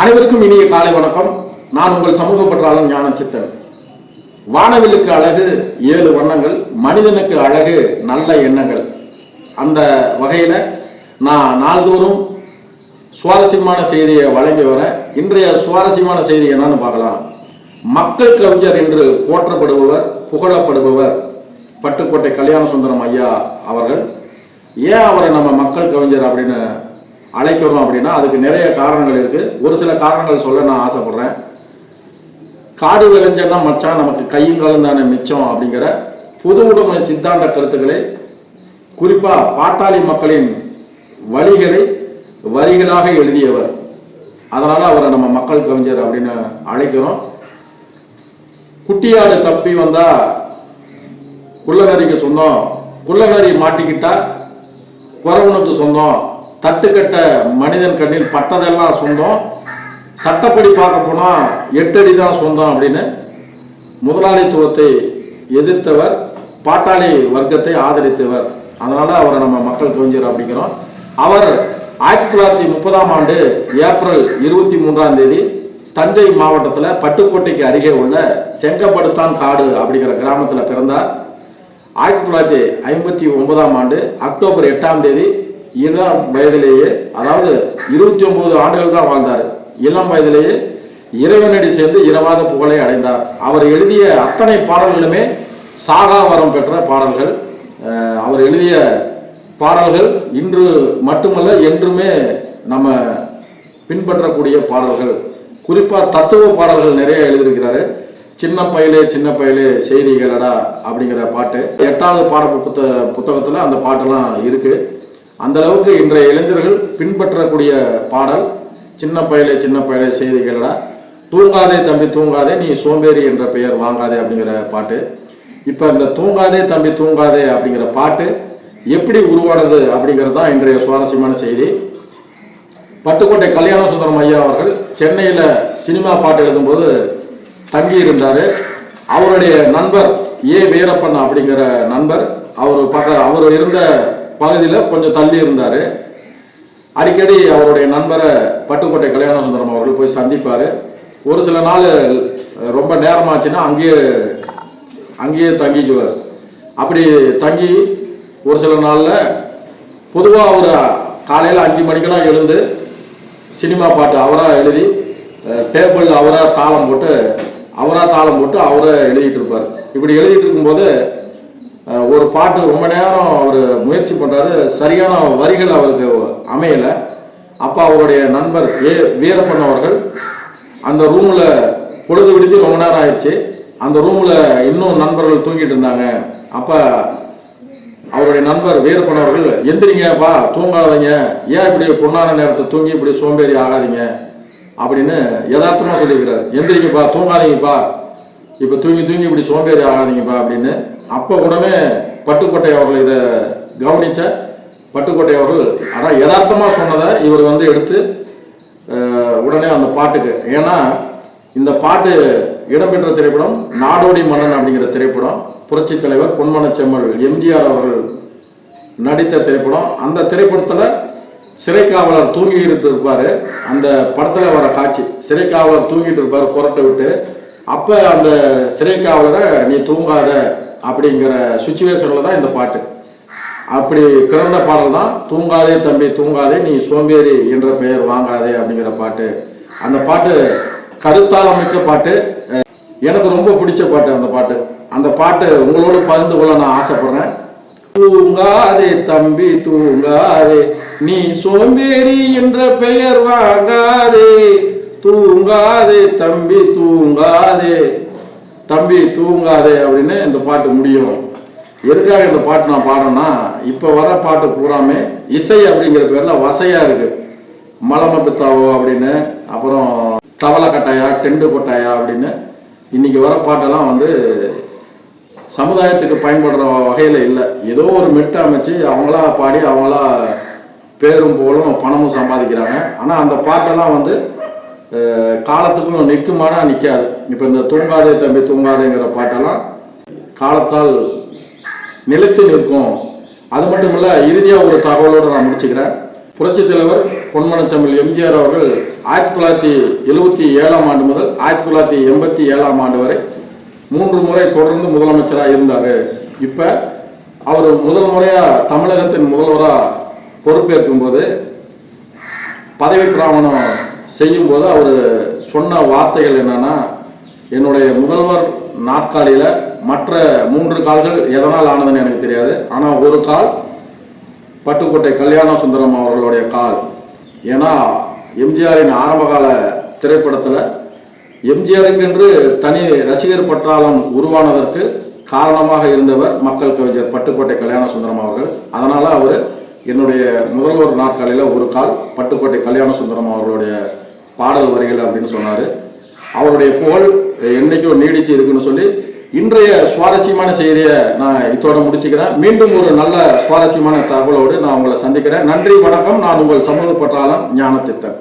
அனைவருக்கும் இனிய காலை வணக்கம். நான் உங்கள் சமூக பற்றாளன் ஞான சித்தன் வானவிலுக்கு அழகு ஏழு வண்ணங்கள் மனிதனுக்கு அழகு நல்ல எண்ணங்கள். அந்த வகையில் நான் நாள்தோறும் சுவாரஸ்யமான செய்தியை வழங்கி வரேன் இன்றைய சுவாரஸ்யமான செய்தி என்னன்னு பார்க்கலாம். மக்கள் கவிஞர் என்று போற்றப்படுபவர் புகழப்படுபவர் பட்டுக்கோட்டை கல்யாண சுந்தரம் ஐயா அவர்கள். ஏன் அவரை நம்ம மக்கள் கவிஞர் அப்படின்னு அழைக்கிறோம் அப்படின்னா அதுக்கு நிறைய காரணங்கள் இருக்கு. ஒரு சில காரணங்கள் சொல்ல நான் ஆசைப்படுறேன். காடு விளைஞ்சன்னா மச்சான் நமக்கு கையும் தானே மிச்சம் அப்படிங்கிற பொது உடைமை சித்தாந்த கருத்துக்களை குறிப்பா பாட்டாளி மக்களின் வழிகளை வரிகளாக எழுதியவர். அதனால அவரை நம்ம மக்கள் கவிஞர் அப்படின்னு அழைக்கிறோம். குட்டியாடு தப்பி வந்தா குள்ளநரிக்கு சொந்தம். குள்ளநரி மாட்டிக்கிட்டா குறவனுக்கு சொந்தம். தட்டுக்கட்ட மனிதன் கண்ணில் பட்டதெல்லாம் சொந்தம். சட்டப்படி பார்க்க போனால் எட்டடி தான் சொந்தம் அப்படின்னு முதலாளித்துவத்தை எதிர்த்தவர் பாட்டாளி வர்க்கத்தை ஆதரித்தவர். அதனால அவரை நம்ம மக்கள் கவிஞர் அப்படிங்கிறோம். அவர் ஆயிரத்தி தொள்ளாயிரத்தி முப்பதாம் ஆண்டு ஏப்ரல் இருபத்தி மூன்றாம் தேதி தஞ்சை மாவட்டத்தில் பட்டுக்கோட்டைக்கு அருகே உள்ள செங்கப்படுத்தான் காடு அப்படிங்கிற கிராமத்தில் பிறந்தார். ஆயிரத்தி தொள்ளாயிரத்தி ஐம்பத்தி ஒன்பதாம் ஆண்டு அக்டோபர் எட்டாம் தேதி இளம் வயதிலேயே அதாவது இருபத்தி ஒன்பது ஆண்டுகள் தான் வாழ்ந்தார். இளம் வயதிலேயே இறைவனடி சேர்ந்து இரவாத புகழை அடைந்தார். அவர் எழுதிய அத்தனை பாடல்களுமே சாகா வரம் பெற்ற பாடல்கள். அவர் எழுதிய பாடல்கள் இன்று மட்டுமல்ல என்றுமே நம்ம பின்பற்றக்கூடிய பாடல்கள். குறிப்பாக தத்துவ பாடல்கள் நிறைய எழுதியிருக்கிறாரு. சின்ன பயலே சின்ன பயலே செய்திகளடா அப்படிங்கிற பாட்டு. எட்டாவது பாட புத்த புத்தகத்தில் அந்த பாட்டெல்லாம் இருக்குது அந்த அளவுக்கு இன்றைய இளைஞர்கள் பின்பற்றக்கூடிய பாடல் சின்ன பயலே சின்ன பயலே செய்திகளடா தூங்காதே தம்பி தூங்காதே நீ சோம்பேறி என்ற பெயர் வாங்காதே அப்படிங்கிற பாட்டு. இப்போ இந்த தூங்காதே தம்பி தூங்காதே அப்படிங்கிற பாட்டு எப்படி உருவானது அப்படிங்கிறது தான் இன்றைய சுவாரஸ்யமான செய்தி. பட்டுக்கோட்டை கல்யாண சுந்தரம் ஐயா அவர்கள் சென்னையில் சினிமா பாட்டு எழுதும்போது தங்கி இருந்தார் அவருடைய நண்பர் ஏ வீரப்பன் அப்படிங்கிற நண்பர் அவர் பக்க அவர் இருந்த பகுதியில் கொஞ்சம் தள்ளி இருந்தார். அடிக்கடி அவருடைய நண்பரை பட்டுக்கோட்டை கல்யாண சுந்தரம் அவர்கள் போய் சந்திப்பார். ஒரு சில நாள் ரொம்ப நேரமாச்சுன்னா அங்கேயே அங்கேயே தங்கிக்குவார். அப்படி தங்கி ஒரு சில நாளில் பொதுவாக அவர் காலையில் அஞ்சு மணிக்கெல்லாம் எழுந்து சினிமா பாட்டு அவராக எழுதி டேபிள் அவராக தாளம் போட்டு அவராக தாளம் போட்டு அவராக எழுதிட்டு இருப்பார். இப்படி எழுதிட்டு இருக்கும்போது ஒரு பாட்டு ரொம்ப நேரம் அவர் முயற்சி பண்ணுறாரு சரியான வரிகள் அவருக்கு அமையலை. அப்போ அவருடைய நண்பர் ஏ வீரப்பன் அவர்கள் அந்த ரூமில் பொழுது விடுத்து ரொம்ப நேரம் ஆயிடுச்சு. அந்த ரூமில் இன்னும் நண்பர்கள் தூங்கிட்டு இருந்தாங்க. அப்போ அவருடைய நண்பர் வீரப்பன் அவர்கள் எந்திரிங்கப்பா தூங்காதீங்க. ஏன் இப்படி பொன்னான நேரத்தை தூங்கி இப்படி சோம்பேறி ஆகாதீங்க? அப்படின்னு யதார்த்தமாக சொல்லியிருக்கிறார். எந்திரிங்கப்பா தூங்காதீங்கப்பா. இப்போ தூங்கி தூங்கி இப்படி சோம்பேறி ஆகாதீங்கப்பா அப்படின்னு அப்போ உடனே பட்டுக்கோட்டை அவர்கள் இதை கவனித்த பட்டுக்கோட்டை அவர்கள் ஆனால் யதார்த்தமாக சொன்னதை இவர் வந்து எடுத்து உடனே அந்த பாட்டுக்கு ஏன்னா இந்த பாட்டு இடம்பெற்ற திரைப்படம் நாடோடி மன்னன் அப்படிங்கிற திரைப்படம் புரட்சி தலைவர் பொன்மன செம்மல் எம்ஜிஆர் அவர்கள் நடித்த திரைப்படம். அந்த திரைப்படத்தில் சிறை காவலர் தூங்கிக்கிட்டு இருப்பார் அந்த படத்தில் வர காட்சி சிறை காவலர் தூங்கிட்டு இருப்பார் புரட்டை விட்டு. அப்ப அந்த சிறை காவலரை நீ தூங்காத அப்படிங்கிற சுச்சுவேஷன்ல தான் இந்த பாட்டு. அப்படி பிறந்த பாடல் தான் தூங்காதே தம்பி தூங்காதே நீ சோம்பேறி என்ற பெயர் வாங்காதே அப்படிங்கிற பாட்டு. அந்த பாட்டு கருத்தால் மிக்க பாட்டு. எனக்கு ரொம்ப பிடிச்ச பாட்டு அந்த பாட்டு. அந்த பாட்டு உங்களோடு பகிர்ந்து கொள்ள நான் ஆசைப்படுறேன். தூங்காதே தம்பி தூங்காதே நீ சோம்பேறி என்ற பெயர் வாங்காதே. தூங்காதே தம்பி தூங்காதே. தம்பி தூங்காதே அப்படின்னு இந்த பாட்டு முடியும். எதுக்காக இந்த பாட்டு நான் பாடுறேன்னா இப்போ வர பாட்டு பூராமே இசை அப்படிங்கிற பேர்ல வசையா இருக்கு. மலம பித்தாவோ அப்படின்னு அப்புறம் தவளை கட்டாயா டெண்டு கொட்டாயா அப்படின்னு இன்னைக்கு வர பாட்டெல்லாம் வந்து சமுதாயத்துக்கு பயன்படுற வகையில் இல்லை. ஏதோ ஒரு மெட்டு அமைச்சு அவங்களா பாடி அவங்களா பேரும் போலும் பணமும் சம்பாதிக்கிறாங்க. ஆனால் அந்த பாட்டெல்லாம் வந்து காலத்துக்கும் நிற்குமானா நிற்காது இப்போ இந்த தூங்காதே தம்பி தூங்காதேங்கிற பாட்டெல்லாம் காலத்தால் நிலைத்து நிற்கும். அது மட்டும் இல்லை இறுதியாக ஒரு தகவலோடு நான் முடிச்சுக்கிறேன். புரட்சி தலைவர் பொன்மனச்செம்மல் எம்ஜிஆர் அவர்கள் ஆயிரத்தி தொள்ளாயிரத்தி எழுபத்தி ஏழாம் ஆண்டு முதல் ஆயிரத்தி தொள்ளாயிரத்தி எண்பத்தி ஏழாம் ஆண்டு வரை மூன்று முறை தொடர்ந்து முதலமைச்சராக இருந்தார். இப்போ அவர் முதல் முறையாக தமிழகத்தின் முதல்வராக பொறுப்பேற்கும் போது பதவி பிராமணம் செய்யும்போது அவர் சொன்ன வார்த்தைகள் என்னன்னா என்னுடைய முதல்வர் நாற்காலியில் மற்ற மூன்று கால்கள் எதனால் ஆனதுன்னு எனக்கு தெரியாது. ஆனால் ஒரு கால் பட்டுக்கோட்டை கல்யாண சுந்தரம் அவர்களுடைய கால். ஏன்னா எம்ஜிஆரின் ஆரம்பகால திரைப்படத்தில் எம்ஜிஆருக்கென்று தனி ரசிகர் பட்டாளம் உருவானதற்கு காரணமாக இருந்தவர் மக்கள் கவிஞர் பட்டுக்கோட்டை கல்யாண சுந்தரம் அவர்கள். அதனால் அவர் என்னுடைய முதல்வர் நாற்காலியில் ஒரு கால் பட்டுக்கோட்டை கல்யாண சுந்தரம் அவர்களுடைய பாடல் வரிகள் அப்படின்னு சொன்னார். அவருடைய புகழ் என்றைக்கும் நீடிச்சு இருக்குன்னு சொல்லி இன்றைய சுவாரஸ்யமான செய்தியை நான் இதோட முடிச்சுக்கிறேன். மீண்டும் ஒரு நல்ல சுவாரஸ்யமான தகவலோடு நான் உங்களை சந்திக்கிறேன். நன்றி வணக்கம். நான் உங்கள் சமூக பற்றாளன் ஞானச்சித்தன்